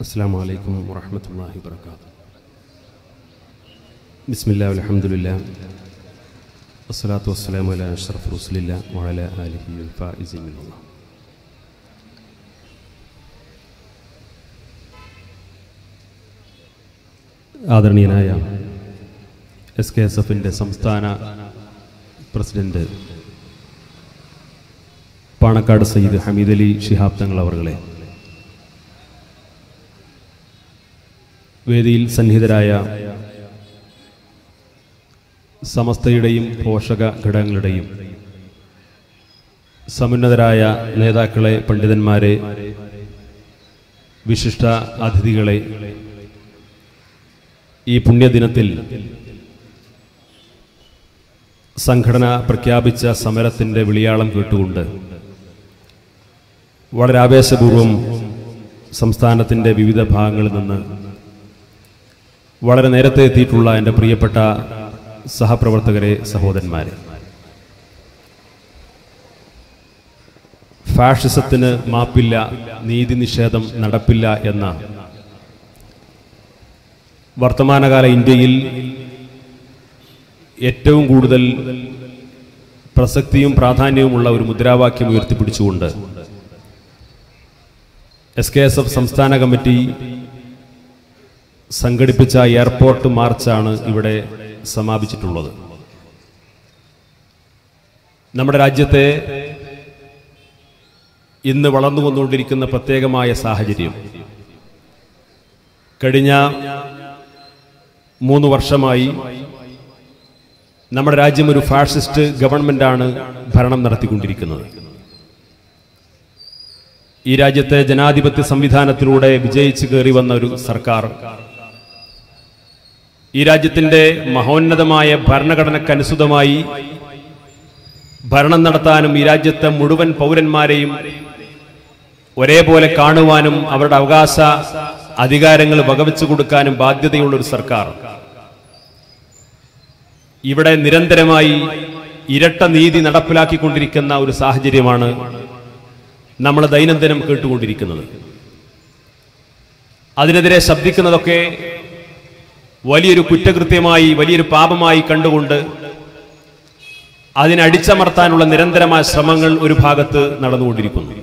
السلام عليكم ورحمة الله وبركاته بسم الله والحمد لله والصلاة والسلام على أشرف رسول الله وعلى آله الفائزين من الله ആദരണീയനായ S K S എഫിൻ്റെ സംസ്ഥാന പ്രസിഡന്റ് പാണക്കാട് സയ്യിദ് ഹമീദ് അലി ശിഹാബ് തങ്ങൾ അവറുകളെ വേദിയിൽ സന്നിഹിതരായ സമസ്തയുടെയും പോഷക ഘടകങ്ങളുടെയും സമുന്നതരായ നേതാക്കളെ പണ്ഡിതന്മാരെ വിശിഷ്ട അതിഥികളെ ഈ പുണ്യദിനത്തിൽ സംഘടന പ്രഖ്യാപിച്ച സമരത്തിന്റെ വിളിയാളം കേട്ടുകൊണ്ട് വളരെ ആവേശപൂർവം സംസ്ഥാനത്തിന്റെ വിവിധ ഭാഗങ്ങളിൽ നിന്ന് വളരെ നേരത്തെ എത്തിയിട്ടുള്ള എന്റെ പ്രിയപ്പെട്ട സഹപ്രവർത്തകരെ സഹോദരന്മാരെ. ഫാഷിസത്തിന് മാപ്പില്ല നീതി നിഷേധം നടപ്പില്ല എന്ന വർത്തമാനകാല ഇന്ത്യയിൽ ഏറ്റവും കൂടുതൽ പ്രസക്തിയും പ്രാധാന്യവുമുള്ള ഒരു മുദ്രാവാക്യം ഉയർത്തിപ്പിടിച്ചുകൊണ്ട് എസ് കെ എസ് എഫ് സംസ്ഥാന കമ്മിറ്റി സംഘടിപ്പിച്ച എയർപോർട്ട് മാർച്ചാണ് ഇവിടെ സമാപിച്ചിട്ടുള്ളത്. നമ്മുടെ രാജ്യത്തെ ഇന്ന് വളർന്നു വന്നുകൊണ്ടിരിക്കുന്ന പ്രത്യേകമായ സാഹചര്യം. കഴിഞ്ഞ മൂന്ന് വർഷമായി നമ്മുടെ രാജ്യം ഒരു ഫാഷിസ്റ്റ് ഗവൺമെന്റാണ് ഭരണം നടത്തിക്കൊണ്ടിരിക്കുന്നത്. ഈ രാജ്യത്തെ ജനാധിപത്യ സംവിധാനത്തിലൂടെ വിജയിച്ചു കയറി വന്ന ഒരു സർക്കാർ ഈ രാജ്യത്തിന്റെ മഹോന്നതമായ ഭരണഘടനക്കനുസൃതമായി ഭരണം നടത്താനും ഈ രാജ്യത്തെ മുഴുവൻ പൗരന്മാരെയും ഒരേപോലെ കാണുവാനും അവരുടെ അവകാശ അധികാരങ്ങൾ വകവെച്ചു കൊടുക്കാനും ബാധ്യതയുള്ള ഒരു സർക്കാർ. ഇവിടെ നിരന്തരമായി ഇരട്ട നീതി നടപ്പിലാക്കിക്കൊണ്ടിരിക്കുന്ന ഒരു സാഹചര്യമാണ് നമ്മൾ ദൈനംദിനം കേട്ടുകൊണ്ടിരിക്കുന്നത്. അതിനെതിരെ ശബ്ദിക്കുന്നതൊക്കെ വലിയൊരു കുറ്റകൃത്യമായി വലിയൊരു പാപമായി കണ്ടുകൊണ്ട് അതിനടിച്ചമർത്താനുള്ള നിരന്തരമായ ശ്രമങ്ങൾ ഒരു ഭാഗത്ത് നടന്നുകൊണ്ടിരിക്കുന്നു.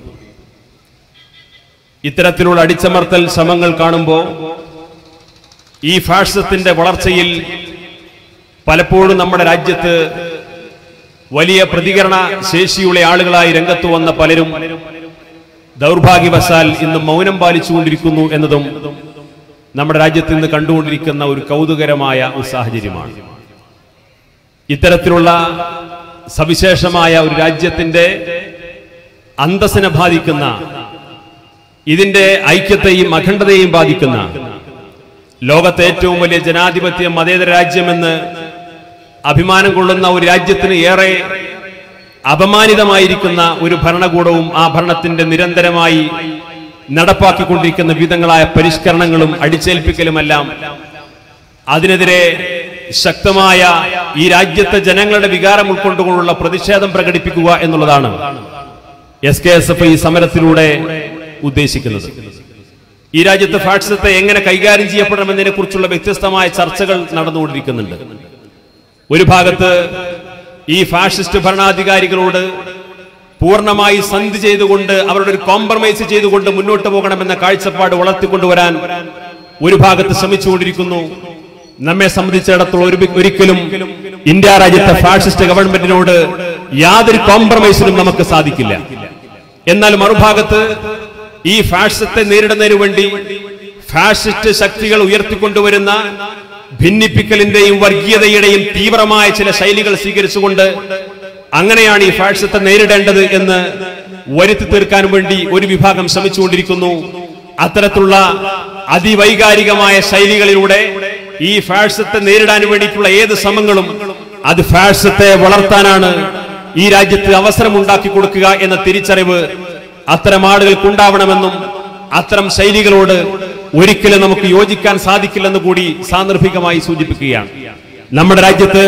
ഇത്തരത്തിലുള്ള അടിച്ചമർത്തൽ ശ്രമങ്ങൾ കാണുമ്പോൾ ഈ ഫാഷിസത്തിന്റെ വളർച്ചയിൽ പലപ്പോഴും നമ്മുടെ രാജ്യത്ത് വലിയ പ്രതികരണ ശേഷിയുള്ള ആളുകളായി രംഗത്ത് വന്ന പലരും ദൗർഭാഗ്യവശാൽ ഇന്ന് മൗനം പാലിച്ചുകൊണ്ടിരിക്കുന്നു എന്നതും നമ്മുടെ രാജ്യത്ത് നിന്ന് കണ്ടുകൊണ്ടിരിക്കുന്ന ഒരു കൗതുകരമായ ഒരു സാഹചര്യമാണ്. ഇത്തരത്തിലുള്ള സവിശേഷമായ ഒരു രാജ്യത്തിന്റെ അന്തസ്സിനെ ബാധിക്കുന്ന ഇതിന്റെ ഐക്യത്തെയും അഖണ്ഡതയെയും ബാധിക്കുന്ന ലോകത്തെ ഏറ്റവും വലിയ ജനാധിപത്യ മതേതര രാജ്യമെന്ന് അഭിമാനം കൊള്ളുന്ന ഒരു രാജ്യത്തിന് ഏറെ അപമാനിതമായിരിക്കുന്ന ഒരു ഭരണകൂടവും ആ ഭരണത്തിന്റെ നിരന്തരമായി നടപ്പാക്കിക്കൊണ്ടിരിക്കുന്ന വിധങ്ങളായ പരിഷ്കരണങ്ങളും അടിച്ചേൽപ്പിക്കലുമെല്ലാം അതിനെതിരെ ശക്തമായ ഈ രാജ്യത്തെ ജനങ്ങളുടെ വികാരം ഉൾക്കൊണ്ടുകൊണ്ടുള്ള പ്രതിഷേധം പ്രകടിപ്പിക്കുക എന്നുള്ളതാണ് എസ് കെ എസ് എഫ് ഈ സമരത്തിലൂടെ ഉദ്ദേശിക്കുന്നത്. ഈ രാജ്യത്ത് ഫാഷിസത്തെ എങ്ങനെ കൈകാര്യം ചെയ്യപ്പെടണമെന്നതിനെ കുറിച്ചുള്ള വ്യത്യസ്തമായ ചർച്ചകൾ നടന്നുകൊണ്ടിരിക്കുന്നുണ്ട്. ഒരു ഭാഗത്ത് ഈ ഫാഷിസ്റ്റ് ഭരണാധികാരികളോട് പൂർണമായി സന്ധി ചെയ്തുകൊണ്ട് അവരുടെ ഒരു കോംപ്രമൈസ് ചെയ്തുകൊണ്ട് മുന്നോട്ട് പോകണമെന്ന കാഴ്ചപ്പാട് വളർത്തിക്കൊണ്ടുവരാൻ ഒരു ഭാഗത്ത് ശ്രമിച്ചുകൊണ്ടിരിക്കുന്നു. നമ്മെ സംബന്ധിച്ചിടത്തോളം ഒരു ഒരിക്കലും ഇന്ത്യ രാജ്യത്തെ ഫാഷിസ്റ്റ് ഗവൺമെന്റിനോട് യാതൊരു കോംപ്രമൈസിനും നമുക്ക് സാധിക്കില്ല. എന്നാൽ മറുഭാഗത്ത് ഈ ഫാഷിസത്തെ നേരിടുന്നതിന് വേണ്ടി ഫാഷിസ്റ്റ് ശക്തികൾ ഉയർത്തിക്കൊണ്ടുവരുന്ന ഭിന്നിപ്പിക്കലിന്റെയും വർഗീയതയുടെയും തീവ്രമായ ചില ശൈലികൾ സ്വീകരിച്ചുകൊണ്ട് അങ്ങനെയാണ് ഈ ഫാഷിസത്തെ നേരിടേണ്ടത് എന്ന് വരുത്തി തീർക്കാൻ വേണ്ടി ഒരു വിഭാഗം ശ്രമിച്ചുകൊണ്ടിരിക്കുന്നു. അത്തരത്തിലുള്ള അതിവൈകാരികമായ ശൈലികളിലൂടെ ഈ ഫാഷിസത്തെ നേരിടാൻ വേണ്ടിയിട്ടുള്ള ഏത് ശ്രമങ്ങളും അത് ഫാഷിസത്തെ വളർത്താനാണ് ഈ രാജ്യത്ത് അവസരം ഉണ്ടാക്കി കൊടുക്കുക എന്ന തിരിച്ചറിവ് അത്തരം ആളുകൾക്ക് ഉണ്ടാവണമെന്നും അത്തരം ശൈലികളോട് ഒരിക്കലും നമുക്ക് യോജിക്കാൻ സാധിക്കില്ലെന്ന് കൂടി സാന്ദർഭികമായി സൂചിപ്പിക്കുകയാണ്. നമ്മുടെ രാജ്യത്ത്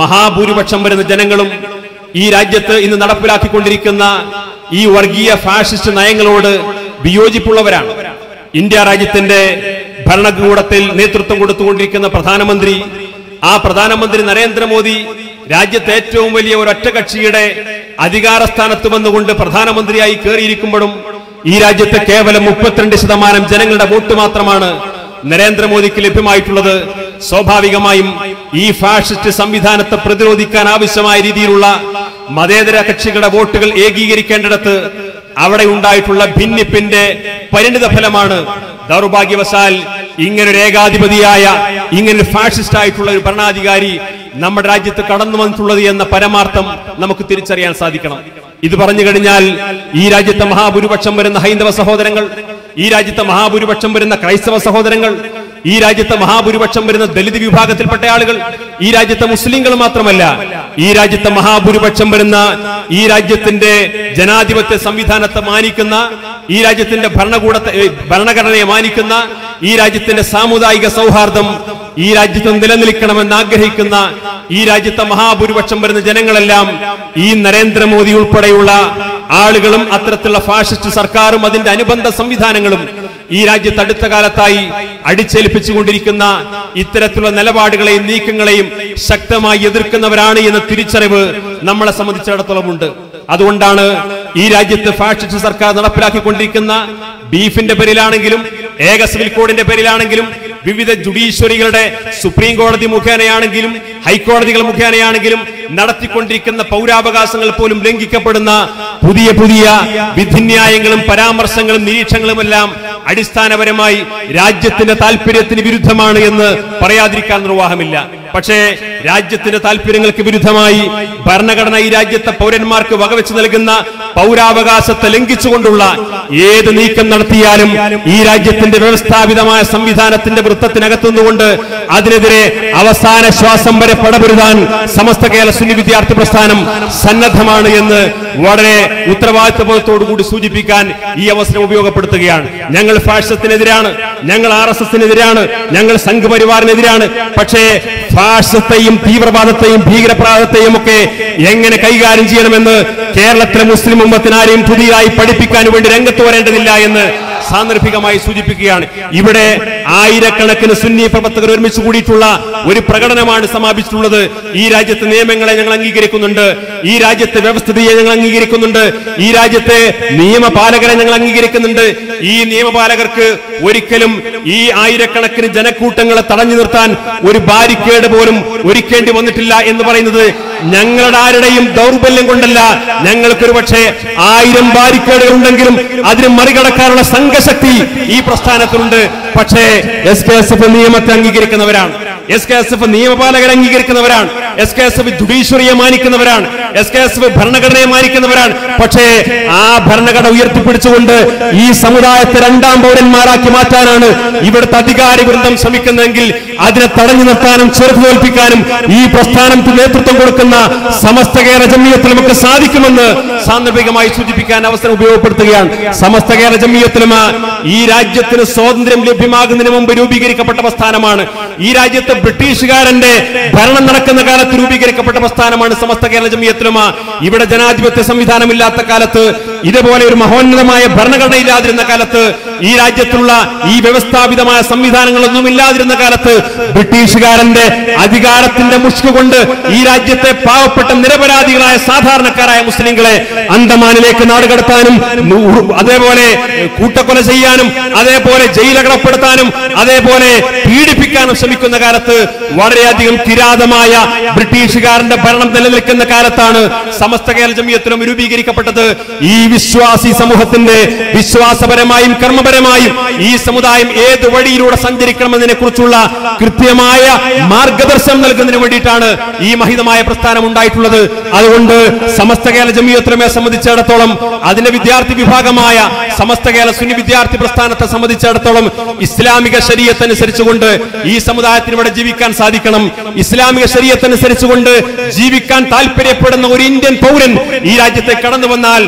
മഹാഭൂരിപക്ഷം വരുന്ന ജനങ്ങളും ഈ രാജ്യത്ത് ഇന്ന് നടപ്പിലാക്കിക്കൊണ്ടിരിക്കുന്ന ഈ വർഗീയ ഫാഷിസ്റ്റ് നയങ്ങളോട് വിയോജിപ്പുള്ളവരാണ്. ഇന്ത്യ രാജ്യത്തിന്റെ ഭരണകൂടത്തിൽ നേതൃത്വം കൊടുത്തുകൊണ്ടിരിക്കുന്ന പ്രധാനമന്ത്രി ആ പ്രധാനമന്ത്രി നരേന്ദ്രമോദി രാജ്യത്തെ ഏറ്റവും വലിയ ഒരു ഒറ്റകക്ഷിയുടെ അധികാരസ്ഥാനത്ത് വന്നുകൊണ്ട് പ്രധാനമന്ത്രിയായി കയറിയിരിക്കുമ്പോഴും ഈ രാജ്യത്തെ കേവലം മുപ്പത്തിരണ്ട് ശതമാനം ജനങ്ങളുടെ വോട്ട് മാത്രമാണ് നരേന്ദ്രമോദിക്ക് ലഭ്യമായിട്ടുള്ളത്. സ്വാഭാവികമായും ഈ ഫാഷിസ്റ്റ് സംവിധാനത്തെ പ്രതിരോധിക്കാൻ ആവശ്യമായ രീതിയിലുള്ള മതേതര കക്ഷികളുടെ വോട്ടുകൾ ഏകീകരിക്കേണ്ടിടത്ത് അവിടെ ഉണ്ടായിട്ടുള്ള ഭിന്നിപ്പിന്റെ പരിണിത ഫലമാണ് ദൗർഭാഗ്യവശാൽ ഇങ്ങനൊരു ഏകാധിപതിയായ ഇങ്ങനെ ഫാഷിസ്റ്റ് ആയിട്ടുള്ള ഒരു ഭരണാധികാരി നമ്മുടെ രാജ്യത്ത് കടന്നു വന്നിട്ടുള്ളത് എന്ന പരമാർത്ഥം നമുക്ക് തിരിച്ചറിയാൻ സാധിക്കണം. ഇത് പറഞ്ഞു കഴിഞ്ഞാൽ ഈ രാജ്യത്തെ മഹാഭൂരിപക്ഷം വരുന്ന ഹൈന്ദവ സഹോദരങ്ങൾ ഈ രാജ്യത്തെ മഹാഭൂരിപക്ഷം വരുന്ന ക്രൈസ്തവ സഹോദരങ്ങൾ ഈ രാജ്യത്തെ മഹാഭൂരിപക്ഷം വരുന്ന ദലിത് വിഭാഗത്തിൽപ്പെട്ട ആളുകൾ ഈ രാജ്യത്തെ മുസ്ലിങ്ങൾ മാത്രമല്ല ഈ രാജ്യത്തെ മഹാഭൂരിപക്ഷം വരുന്ന ഈ രാജ്യത്തിന്റെ ജനാധിപത്യ സംവിധാനത്തെ മാനിക്കുന്ന ഈ രാജ്യത്തിന്റെ ഭരണകൂടത്തെ ഭരണഘടനയെ മാനിക്കുന്ന ഈ രാജ്യത്തിന്റെ സാമുദായിക സൗഹാർദ്ദം ഈ രാജ്യത്ത് നിലനിൽക്കണമെന്ന് ആഗ്രഹിക്കുന്ന ഈ രാജ്യത്തെ മഹാഭൂരിപക്ഷം വരുന്ന ജനങ്ങളെല്ലാം ഈ നരേന്ദ്രമോദി ഉൾപ്പെടെയുള്ള ആളുകളും അത്തരത്തിലുള്ള ഫാഷിസ്റ്റ് സർക്കാരും അതിന്റെ അനുബന്ധ സംവിധാനങ്ങളും ഈ രാജ്യത്ത് അടുത്ത കാലത്തായി അടിച്ചേൽപ്പിച്ചുകൊണ്ടിരിക്കുന്ന ഇത്തരത്തിലുള്ള നിലപാടുകളെയും നീക്കങ്ങളെയും ശക്തമായി എതിർക്കുന്നവരാണ് എന്ന തിരിച്ചറിവ് നമ്മളെ സംബന്ധിച്ചിടത്തോളം ഉണ്ട്. അതുകൊണ്ടാണ് ഈ രാജ്യത്ത് ഫാഷിസ്റ്റ് സർക്കാർ നടപ്പിലാക്കിക്കൊണ്ടിരിക്കുന്ന ബീഫിന്റെ പേരിലാണെങ്കിലും ഏക സിവിൽ കോഡിന്റെ പേരിലാണെങ്കിലും വിവിധ ജുഡീഷ്യറികളുടെ സുപ്രീം കോടതി മുഖേനയാണെങ്കിലും ഹൈക്കോടതികൾ മുഖേനയാണെങ്കിലും നടത്തിക്കൊണ്ടിരിക്കുന്ന പൗരാവകാശങ്ങൾ പോലും ലംഘിക്കപ്പെടുന്ന പുതിയ പുതിയ വിധിന്യായങ്ങളും പരാമർശങ്ങളും നിരീക്ഷണങ്ങളുമെല്ലാം അടിസ്ഥാനപരമായി രാജ്യത്തിന്റെ താല്പര്യത്തിന് വിരുദ്ധമാണ് എന്ന് പറയാതിരിക്കാൻ നിർവാഹമില്ല. പക്ഷേ രാജ്യത്തിന്റെ താല്പര്യങ്ങൾക്ക് വിരുദ്ധമായി ഭരണഘടന ഈ രാജ്യത്തെ പൗരന്മാർക്ക് വകവെച്ച് നൽകുന്ന പൗരാവകാശത്തെ ലംഘിച്ചുകൊണ്ടുള്ള ഏത് നീക്കം നടത്തിയാലും ഈ രാജ്യത്തിന്റെ വ്യവസ്ഥാപിതമായ സംവിധാനത്തിന്റെ വൃത്തത്തിനകത്തുനിന്നുകൊണ്ട് അതിനെതിരെ അവസാന ശ്വാസം വരെ പടപൊരുതാൻ സമസ്ത കേരള സുന്നി വിദ്യാർത്ഥി പ്രസ്ഥാനം സന്നദ്ധമാണ് എന്ന് വളരെ ഉത്തരവാദിത്വബോധത്തോടു കൂടി സൂചിപ്പിക്കാൻ ഈ അവസരം ഉപയോഗപ്പെടുത്തുകയാണ്. ഞങ്ങൾ ഫാഷിസത്തിനെതിരാണ് ഞങ്ങൾ ആർ എസ് എസിനെതിരാണ് ഞങ്ങൾ സംഘപരിവാറിനെതിരാണ്. പക്ഷേ ഫാഷിസത്തെയും തീവ്രവാദത്തെയും ഭീകരപ്രാദത്തെയും ഒക്കെ എങ്ങനെ കൈകാര്യം ചെയ്യണമെന്ന് കേരളത്തിലെ മുസ്ലിം ഉമ്മത്തിനാരെയും പുതിയതായി പഠിപ്പിക്കാൻ വേണ്ടി രംഗത്ത് വരേണ്ടതില്ല എന്ന് സാന്ദർഭികമായി സൂചിപ്പിക്കുകയാണ്. ഇവിടെ ആയിരക്കണക്കിന് സുന്നി പ്രവർത്തകർ ഒരുമിച്ച് കൂടിയിട്ടുള്ള ഒരു പ്രകടനമാണ് സമാപിച്ചിട്ടുള്ളത്. ഈ രാജ്യത്തെ നിയമങ്ങളെ ഞങ്ങൾ അംഗീകരിക്കുന്നുണ്ട്. ഈ രാജ്യത്തെ വ്യവസ്ഥിതിയെ ഞങ്ങൾ അംഗീകരിക്കുന്നുണ്ട്. ഈ രാജ്യത്തെ നിയമപാലകരെ ഞങ്ങൾ അംഗീകരിക്കുന്നുണ്ട്. ഈ നിയമപാലകർക്ക് ഒരിക്കലും ഈ ആയിരക്കണക്കിന് ജനക്കൂട്ടങ്ങളെ തടഞ്ഞു നിർത്താൻ ഒരു ബാരിക്കേഡ് പോലും ഒരുക്കേണ്ടി വന്നിട്ടില്ല എന്ന് പറയുന്നത് ഞങ്ങളുടെ ആരുടെയും ദൗർബല്യം കൊണ്ടല്ല. ഞങ്ങൾക്കൊരു പക്ഷേ ആയിരം ബാരിക്കേഡുകൾ ഉണ്ടെങ്കിലും അതിന് മറികടക്കാനുള്ള സംഘശക്തി ഈ പ്രസ്ഥാനത്തിലുണ്ട്. പക്ഷേ എസ് കെ എസ് എഫ് നിയമത്തെ അംഗീകരിക്കുന്നവരാണ്. എസ് കെ എസ് എഫ് നിയമപാലകരെ അംഗീകരിക്കുന്നവരാണ്. എസ് കെ എസ് എഫ് ജുഡീഷ്യറിയെ മാനിക്കുന്നവരാണ്. എസ് കെ എസ് എഫ് ഭരണഘടനയെ മാനിക്കുന്നവരാണ്. പക്ഷേ ആ ഭരണഘടന ഉയർത്തിപ്പിടിച്ചുകൊണ്ട് ഈ സമുദായത്തെ രണ്ടാം പൗരന്മാരാക്കി മാറ്റാനാണ് ഇവിടുത്തെ അധികാരി വൃന്ദം ശ്രമിക്കുന്നതെങ്കിൽ അതിനെ തടഞ്ഞു നിർത്താനും ചെറുത്തു തോൽപ്പിക്കാനും ഈ പ്രസ്ഥാനത്തിന് നേതൃത്വം കൊടുക്കുന്ന സമസ്ത കേരള ജമീയത്തിലുമൊക്കെ സാധിക്കുമെന്ന് സാന്ദർഭികമായി സൂചിപ്പിക്കാൻ അവസരം ഉപയോഗപ്പെടുത്തുകയാണ്. സമസ്ത കേരള ജമീയത്തിലും ഈ രാജ്യത്തിന് സ്വാതന്ത്ര്യം ലഭ്യമാകുന്നതിന് മുമ്പ് രൂപീകരിക്കപ്പെട്ട പ്രസ്ഥാനമാണ്. ഈ രാജ്യത്ത് ബ്രിട്ടീഷുകാരന്റെ ഭരണം നടക്കുന്ന കാലത്ത് രൂപീകരിക്കപ്പെട്ട പ്രസ്ഥാനമാണ് സമസ്ത കേരള ജമിയത്തിലുമ. ഇവിടെ ജനാധിപത്യ സംവിധാനമില്ലാത്ത കാലത്ത് ഇതുപോലെ ഒരു മഹോന്നതമായ ഭരണഘടന ഇല്ലാതിരുന്ന കാലത്ത് ഈ രാജ്യത്തുള്ള ഈ വ്യവസ്ഥാപിതമായ സംവിധാനങ്ങളൊന്നും ഇല്ലാതിരുന്ന കാലത്ത് ബ്രിട്ടീഷുകാരന്റെ അധികാരത്തിന്റെ മുഷ്ക് കൊണ്ട് ഈ രാജ്യത്തെ പാവപ്പെട്ട നിരപരാധികളായ സാധാരണക്കാരായ മുസ്ലിങ്ങളെ അന്തമാനിലേക്ക് നാടുകടത്താനും അതേപോലെ കൂട്ടക്കൊല ചെയ്യാനും അതേപോലെ ജയിലകടപ്പെടുത്താനും അതേപോലെ പീഡിപ്പിക്കാനും ശ്രമിക്കുന്ന കാലത്ത് വളരെയധികം കിരാതമായ ബ്രിട്ടീഷുകാരന്റെ ഭരണം നിലനിൽക്കുന്ന കാലത്താണ് സമസ്ത കേരള ജമീയത്തിനും രൂപീകരിക്കപ്പെട്ടത്. ഈ വിശ്വാസി സമൂഹത്തിന്റെ വിശ്വാസപരമായും കർമ്മപരമായും ഈ സമുദായം ഏത് വഴിയിലൂടെ സഞ്ചരിക്കണമെന്നതിനെ കുറിച്ചുള്ള കൃത്യമായ മാർഗദർശനം നൽകുന്നതിന് വേണ്ടിയിട്ടാണ് ഈ മഹിതമായ പ്രസ്ഥാനം ഉണ്ടായിട്ടുള്ളത്. അതുകൊണ്ട് സമസ്ത കേരള ജമീയത്തിലുമെ സംബന്ധിച്ചിടത്തോളം അതിന്റെ വിദ്യാർത്ഥി വിഭാഗമായ സമസ്ത കേരള സുനി വിദ്യാർത്ഥി പ്രസ്ഥാനത്തെ സംബന്ധിച്ചിടത്തോളം ഇസ്ലാമിക ശരീരത്തനുസരിച്ചുകൊണ്ട് ഈ സമുദായത്തിന് ഇവിടെ ജീവിക്കാൻ സാധിക്കണം. ഇസ്ലാമിക ശരീരത്തനുസരിച്ചുകൊണ്ട് ജീവിക്കാൻ താല്പര്യപ്പെടുന്ന ഒരു ഇന്ത്യൻ പൗരൻ ഈ രാജ്യത്തെ കടന്നു വന്നാൽ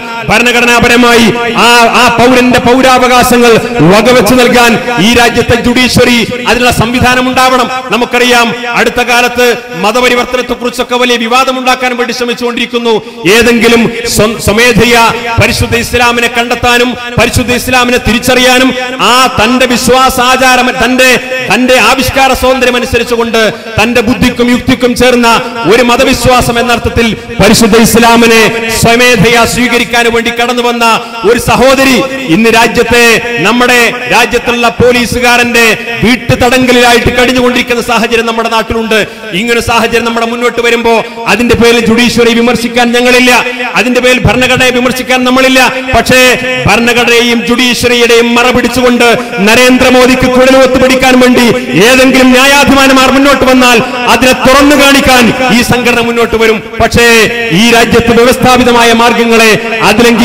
ഭരണഘടനാപരമായി ആ ആ പൗരന്റെ പൗരാവകാശങ്ങൾ വകവെച്ച് നൽകാൻ ഈ രാജ്യത്തെ ജുഡീഷ്യറി അതിനുള്ള സംവിധാനം ഉണ്ടാവണം നമുക്കറിയാം അടുത്ത കാലത്ത് മതപരിവർത്തനത്തെ കുറിച്ചൊക്കെ വലിയ വിവാദം ഉണ്ടാക്കാൻ വേണ്ടി ശ്രമിച്ചുകൊണ്ടിരിക്കുന്നു. ഏതെങ്കിലും സ്വമേധയ പരിശുദ്ധ ഇസ്ലാമിനെ കണ്ടെത്താനും പരിശുദ്ധ ഇസ്ലാമിനെ തിരിച്ചറിയാനും ആ തന്റെ വിശ്വാസാചാരം തന്റെ തന്റെ ആവിഷ്കാര സ്വാതന്ത്ര്യം അനുസരിച്ചുകൊണ്ട് തന്റെ ബുദ്ധിക്കും യുക്തിക്കും ചേർന്ന ഒരു മതവിശ്വാസം എന്നർത്ഥത്തിൽ പരിശുദ്ധ ഇസ്ലാമിനെ സ്വമേധയാ സ്വീകരിക്കാൻ വേണ്ടി കടന്നു വന്ന ഒരു സഹോദരി ഇന്ന് രാജ്യത്തെ നമ്മുടെ രാജ്യത്തുള്ള പോലീസുകാരന്റെ വീട്ടു തടങ്കലിലായിട്ട് കഴിഞ്ഞുകൊണ്ടിരിക്കുന്ന സാഹചര്യം നമ്മുടെ നാട്ടിലുണ്ട്. ഇങ്ങനെ സാഹചര്യം നമ്മുടെ മുന്നോട്ട് വരുമ്പോ അതിന്റെ പേരിൽ ജുഡീഷ്യറി വിമർശിക്കാൻ ഞങ്ങളില്ല. അതിന്റെ പേരിൽ ഭരണഘടനയെ വിമർശിക്കാൻ നമ്മളില്ല. പക്ഷേ ഭരണഘടനയെയും ജുഡീഷ്യറിയുടെയും മറ പിടിച്ചുകൊണ്ട് നരേന്ദ്രമോദിക്ക് കുഴലുവത്ത് പിടിക്കാൻ വേണ്ടി ഏതെങ്കിലും ന്യായാധിമാനമാർ മുന്നോട്ട് വന്നാൽ അതിനെ തുറന്നു കാണിക്കാൻ ഈ സംഘടന മുന്നോട്ട് വരും. പക്ഷേ ഈ രാജ്യത്ത് വ്യവസ്ഥാപിതമായ മാർഗങ്ങളെ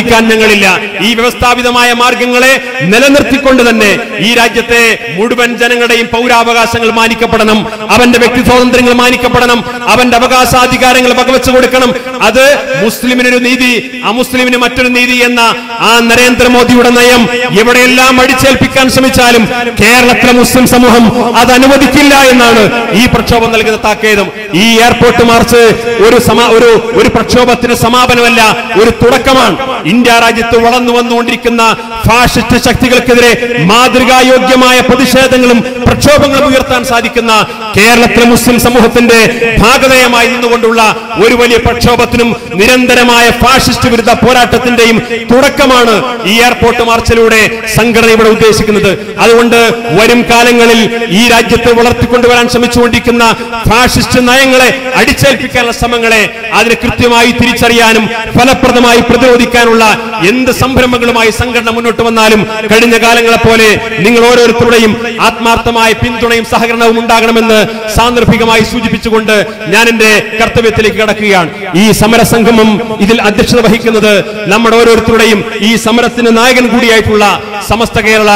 അതിലംഘിക്കാൻ ഞങ്ങളില്ല. ഈ വ്യവസ്ഥാപിതമായ മാർഗങ്ങളെ നിലനിർത്തിക്കൊണ്ട് തന്നെ ഈ രാജ്യത്തെ മുഴുവൻ ജനങ്ങളുടെയും പൗരാവകാശങ്ങൾ മാനിക്കപ്പെടണം. അവന്റെ വ്യക്തി സ്വാതന്ത്ര്യങ്ങൾ മാനിക്കപ്പെടണം. അവന്റെ അവകാശാധികാരങ്ങൾ വകവെച്ചു കൊടുക്കണം. അത് മുസ്ലിമിനൊരു നീതി അമുസ്ലിമിന് മറ്റൊരു നീതി എന്ന ആ നരേന്ദ്രമോദിയുടെ നയം എവിടെയെല്ലാം അടിച്ചേൽപ്പിക്കാൻ ശ്രമിച്ചാലും കേരളത്തിലെ മുസ്ലിം സമൂഹം അത് അനുവദിക്കില്ല എന്നാണ് ഈ പ്രക്ഷോഭം നൽകുന്ന താക്കേതും. ഈ എയർപോർട്ട് മാർച്ച് ഒരു ഒരു ഒരു പ്രക്ഷോഭത്തിന് സമാപനമല്ല ഒരു തുടക്കമാണ്. ഇന്ത്യ രാജ്യത്ത് വളർന്നു വന്നുകൊണ്ടിരിക്കുന്ന ഫാഷിസ്റ്റ് ശക്തികൾക്കെതിരെ മാതൃകായോഗ്യമായ പ്രതിഷേധങ്ങളും പ്രക്ഷോഭങ്ങളും ഉയർത്താൻ സാധിക്കുന്ന കേരളത്തിലെ മുസ്ലിം സമൂഹത്തിന്റെ ഭാഗതയമായി നിന്നുകൊണ്ടുള്ള ഒരു വലിയ പ്രക്ഷോഭത്തിനും നിരന്തരമായ ഫാഷിസ്റ്റ് വിരുദ്ധ പോരാട്ടത്തിന്റെയും തുടക്കമാണ് ഈ എയർപോർട്ട് മാർച്ചിലൂടെ സംഘടന ഇവിടെ ഉദ്ദേശിക്കുന്നത്. അതുകൊണ്ട് വരും കാലങ്ങളിൽ ഈ രാജ്യത്ത് വളർത്തിക്കൊണ്ടുവരാൻ ശ്രമിച്ചുകൊണ്ടിരിക്കുന്ന ഫാഷിസ്റ്റ് നയങ്ങളെ അടിച്ചേൽപ്പിക്കാനുള്ള ശ്രമങ്ങളെ അതിനെ കൃത്യമായി തിരിച്ചറിയാനും ഫലപ്രദമായി പ്രതിരോധിക്കാനുള്ള എന്ത് സംരംഭങ്ങളുമായി സംഘടന മുന്നോട്ട് വന്നാലും കഴിഞ്ഞ കാലങ്ങളെ പോലെ നിങ്ങൾ ഓരോരുത്തരുടെയും ആത്മാർത്ഥമായ പിന്തുണയും സഹകരണവും ഉണ്ടാകണമെന്ന് സാന്ദർഭികമായി സൂചിപ്പിച്ചുകൊണ്ട് ഞാൻ എന്റെ കർത്തവ്യത്തിലേക്ക് കടക്കുകയാണ്. ഈ സമരസംഗമം ഇതിൽ അധ്യക്ഷത വഹിക്കുന്നത് നമ്മുടെ ഓരോരുത്തരുടെയും ഈ സമരത്തിന് നായകൻ കൂടിയായിട്ടുള്ള സമസ്ത കേരള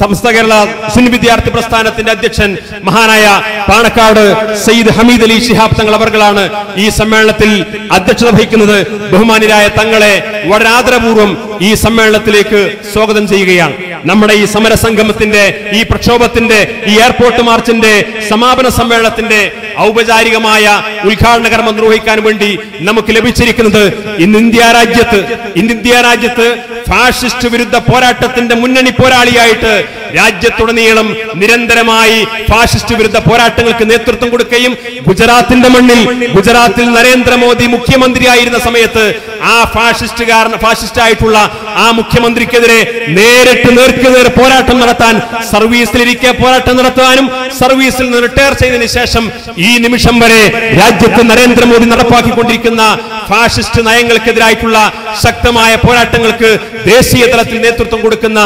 സമസ്ത കേരള സുന്നി വിദ്യാർത്ഥി പ്രസ്ഥാനത്തിന്റെ അധ്യക്ഷൻ മഹാനായ പാണക്കാട് സയ്യിദ് ഹമീദ് അലി ഷിഹാബ് തങ്ങൾ അവർകളാണ് ഈ സമ്മേളനത്തിൽ അധ്യക്ഷത വഹിക്കുന്നത്. ബഹുമാനിരായ തങ്ങളെ വളരെ ആദരപൂർവം ഈ സമ്മേളനത്തിലേക്ക് സ്വാഗതം ചെയ്യുകയാണ്. നമ്മുടെ ഈ സമരസംഗമത്തിന്റെ ഈ പ്രക്ഷോഭത്തിന്റെ ഈ എയർപോർട്ട് മാർച്ചിന്റെ സമാപന സമ്മേളനത്തിന്റെ ഔപചാരികമായ ഉദ്ഘാടന കർമ്മം നിർവഹിക്കാൻ വേണ്ടി നമുക്ക് ലഭിച്ചിരിക്കുന്നത് ഇന്ന് ഇന്ത്യ രാജ്യത്ത് ഇന്ന് ഇന്ത്യ രാജ്യത്ത് ഫാഷിസ്റ്റ് വിരുദ്ധ പോരാട്ടത്തിന്റെ മുന്നണി പോരാളിയായിട്ട് രാജ്യത്തുടനീളം നിരന്തരമായി ഫാസിസ്റ്റ് വിരുദ്ധ പോരാട്ടങ്ങൾക്ക് നേതൃത്വം കൊടുക്കുകയും ഗുജറാത്തിന്റെ മണ്ണിൽ ഗുജറാത്തിൽ നരേന്ദ്രമോദി മുഖ്യമന്ത്രിയായിരുന്ന സമയത്ത് ആ ഫാഷിസ്റ്റുകാരൻ ഫാഷിസ്റ്റ് ആയിട്ടുള്ള ആ മുഖ്യമന്ത്രിക്കെതിരെ നേരിട്ട് നേർക്കുനേർ പോരാട്ടം നടത്താൻ സർവീസിലിരിക്കെ പോരാട്ടം നടത്താനും സർവീസിൽ നിന്ന് റിട്ടയർ ചെയ്തതിനു ശേഷം ഈ നിമിഷം വരെ രാജ്യത്ത് നരേന്ദ്രമോദി നടപ്പാക്കിക്കൊണ്ടിരിക്കുന്ന ഫാസിസ്റ്റ് നയങ്ങൾക്കെതിരായിട്ടുള്ള ശക്തമായ പോരാട്ടങ്ങൾക്ക് ദേശീയ തലത്തിൽ നേതൃത്വം കൊടുക്കുന്ന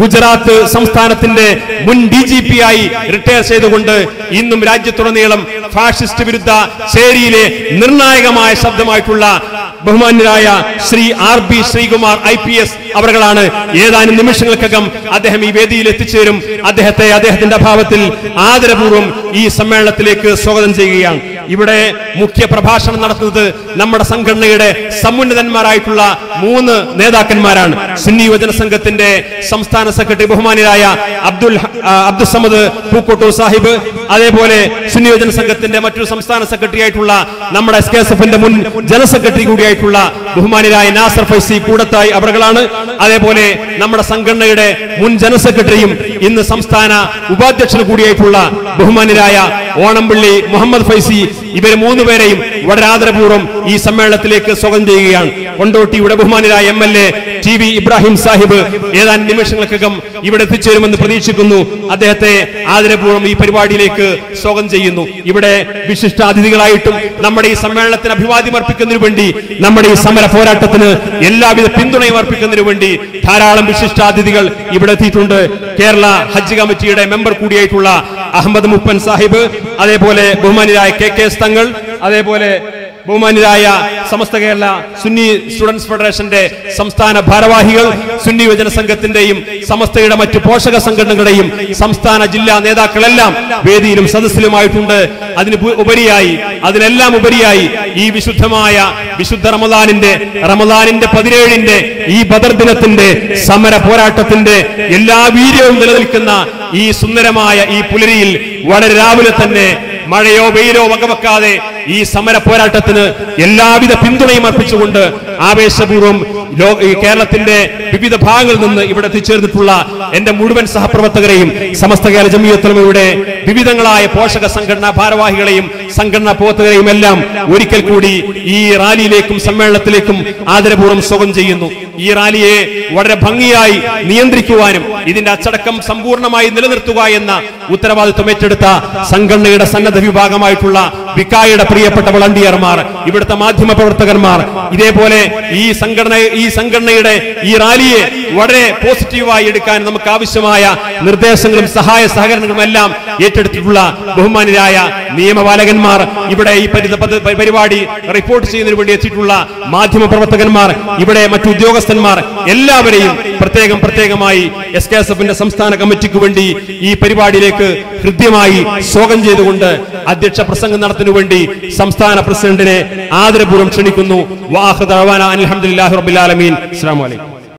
ഗുജറാത്ത് സംസ്ഥാനത്തിന്റെ മുൻ ഡി ജി പി ആയി റിട്ടയർ ചെയ്തുകൊണ്ട് ഇന്നും രാജ്യത്തുടനീളം ഫാഷിസ്റ്റ് വിരുദ്ധ ശേരിയിലെ നിർണായകമായ ശബ്ദമായിട്ടുള്ള ബഹുമാന്യരായ Shri R B Sreekumar I P S അവർകളാണ് ഏതാനും നിമിഷങ്ങൾക്കകം അദ്ദേഹം ഈ വേദിയിൽ എത്തിച്ചേരും. അദ്ദേഹത്തെ അദ്ദേഹത്തിന്റെ അഭാവത്തിൽ ആദരപൂർവം ഈ സമ്മേളനത്തിലേക്ക് സ്വാഗതം ചെയ്യുകയാണ്. ഇവിടെ മുഖ്യ പ്രഭാഷണം നടത്തുന്നത് നമ്മുടെ സംഘടനയുടെ സമുന്നതന്മാരായിട്ടുള്ള മൂന്ന് നേതാക്കന്മാരാണ്. സുന്നി യുവജന സംഘത്തിന്റെ സംസ്ഥാന സെക്രട്ടറി ബഹുമാനിയായ അബ്ദുൽ അബ്ദുൽ സമദ് പൂക്കോട്ടൂർ സാഹിബ് അതേപോലെ സുന്നി യുവജന സംഘത്തിന്റെ മറ്റൊരു സംസ്ഥാന സെക്രട്ടറി ആയിട്ടുള്ള നമ്മുടെ എസ് കെ എസ് എഫിന്റെ മുൻ ജനറൽ സെക്രട്ടറി കൂടിയായിട്ടുള്ള ബഹുമാനിയായ നാസർ ഫൈസി കൂടത്തായി അവറുകളാണ് അതേപോലെ നമ്മുടെ സംഘടനയുടെ മുൻ ജനറൽ സെക്രട്ടറിയും ഇന്ന് സംസ്ഥാന ഉപാധ്യക്ഷൻ കൂടിയായിട്ടുള്ള ബഹുമാനിയായ ഓണംപള്ളി മുഹമ്മദ് ഫൈസി ഇവർ മൂന്നുപേരെയും വളരെ ആദരപൂർവം ഈ സമ്മേളനത്തിലേക്ക് സ്വാഗതം ചെയ്യുകയാണ്. കൊണ്ടോട്ടിയുടെ ബഹുമാനിയായ M L A T V Ibrahim Sahib ഏതാനും നിമിഷങ്ങൾക്കകം ഇവിടെ എത്തിച്ചേരുമെന്ന് പ്രതീക്ഷിക്കുന്നു. അദ്ദേഹത്തെ ആദരപൂർവം ഈ പരിപാടിയിലേക്ക് സ്വാഗതം ചെയ്യുന്നു. ഇവിടെ വിശിഷ്ടാതിഥികളായിട്ടും നമ്മുടെ ഈ സമ്മേളനത്തിന് അഭിവാദ്യം അർപ്പിക്കുന്നതിനു വേണ്ടി നമ്മുടെ ഈ സമര പോരാട്ടത്തിന് എല്ലാവിധ പിന്തുണയും അർപ്പിക്കുന്നതിനു വേണ്ടി ധാരാളം വിശിഷ്ടാതിഥികൾ ഇവിടെ എത്തിയിട്ടുണ്ട്. കേരള ഹജ്ജ് കമ്മിറ്റിയുടെ മെമ്പർ കൂടിയായിട്ടുള്ള അഹമ്മദ് മുപ്പൻ സാഹിബ് അതേപോലെ ബഹുമാനിയായ കെ കെ എസ് തങ്ങൾ അതേപോലെ ബഹുമാനിയായ സമസ്ത കേരള സുന്നി സ്റ്റുഡൻസ് ഫെഡറേഷന്റെ സംസ്ഥാന ഭാരവാഹികൾ സുന്നി യുവജന സംഘത്തിന്റെയും സമസ്തയുടെ മറ്റു പോഷക സംഘടനകളുടെയും സംസ്ഥാന ജില്ലാ നേതാക്കളെല്ലാം വേദിയിലും സദസ്സിലുമായിട്ടുണ്ട്. അതിന് ഉപരിയായി അതിനെല്ലാം ഉപരിയായി ഈ വിശുദ്ധമായ വിശുദ്ധ റമദാനിന്റെ റമദാനിന്റെ പതിനേഴിന്റെ ഈ ബദർ ദിനത്തിന്റെ സമര പോരാട്ടത്തിന്റെ എല്ലാ വീര്യവും നിലനിൽക്കുന്ന ഈ സുന്ദരമായ ഈ പുലരിയിൽ വളരെ രാവിലെ തന്നെ മഴയോ വെയിലോ വകവെക്കാതെ ഈ സമര പോരാട്ടത്തിന് എല്ലാവിധ പിന്തുണയും അർപ്പിച്ചുകൊണ്ട് ആവേശപൂർവം കേരളത്തിന്റെ വിവിധ ഭാഗങ്ങളിൽ നിന്ന് ഇവിടെ എത്തിച്ചേർന്നിട്ടുള്ള എന്റെ മുഴുവൻ സഹപ്രവർത്തകരെയും സമസ്ത കേരള ജമിയത്തുലമയുടെ വിവിധങ്ങളായ പോഷക സംഘടനാ ഭാരവാഹികളെയും സംഘടനാ പ്രവർത്തകരെയും എല്ലാം ഒരിക്കൽ കൂടി ഈ റാലിയിലേക്കും സമ്മേളനത്തിലേക്കും ആദരപൂർവം സ്വാഗതം ചെയ്യുന്നു. ഈ റാലിയെ വളരെ ഭംഗിയായി നിയന്ത്രിക്കുവാനും ഇതിന്റെ അച്ചടക്കം സമ്പൂർണമായി നിലനിർത്തുക എന്ന ഉത്തരവാദിത്വം ഏറ്റെടുത്ത സംഘടനയുടെ സന്നദ്ധ വിഭാഗമായിട്ടുള്ള വിക്കായുടെ പ്രിയപ്പെട്ട വളണ്ടിയർമാർ ഇവിടുത്തെ മാധ്യമ പ്രവർത്തകന്മാർ ഇതേപോലെ ഈ സംഘടന ഈ സംഘടനയുടെ ഈ റാലിയെ വളരെ പോസിറ്റീവായി എടുക്കാൻ നമുക്ക് ആവശ്യമായ നിർദ്ദേശങ്ങളും സഹായ സഹകരണങ്ങളും എല്ലാം ഏറ്റെടുത്തിട്ടുള്ള ബഹുമാനരായ നിയമപാലകന്മാർ ഇവിടെ ഈ പരി- പരി- പരിപാടി റിപ്പോർട്ട് ചെയ്യുന്നതിന് വേണ്ടി എത്തിയിട്ടുള്ള മാധ്യമ പ്രവർത്തകന്മാർ ഇവിടെ മറ്റു ഉദ്യോഗസ്ഥന്മാർ എല്ലാവരെയും പ്രത്യേകം പ്രത്യേകമായി എസ് കെ എസ് എഫിന്റെ സംസ്ഥാന കമ്മിറ്റിക്ക് വേണ്ടി ഈ പരിപാടിയിലേക്ക് ഹൃദ്യമായി സ്വാഗതം ചെയ്തുകൊണ്ട് അധ്യക്ഷ പ്രസംഗം നടത്തിനു വേണ്ടി സംസ്ഥാന പ്രസിഡന്റിനെ ആദരപൂർവം ക്ഷണിക്കുന്നു. വാഹ് അലഹമുല്ലാ റബിൻ അസ്സാം വലൈക്കും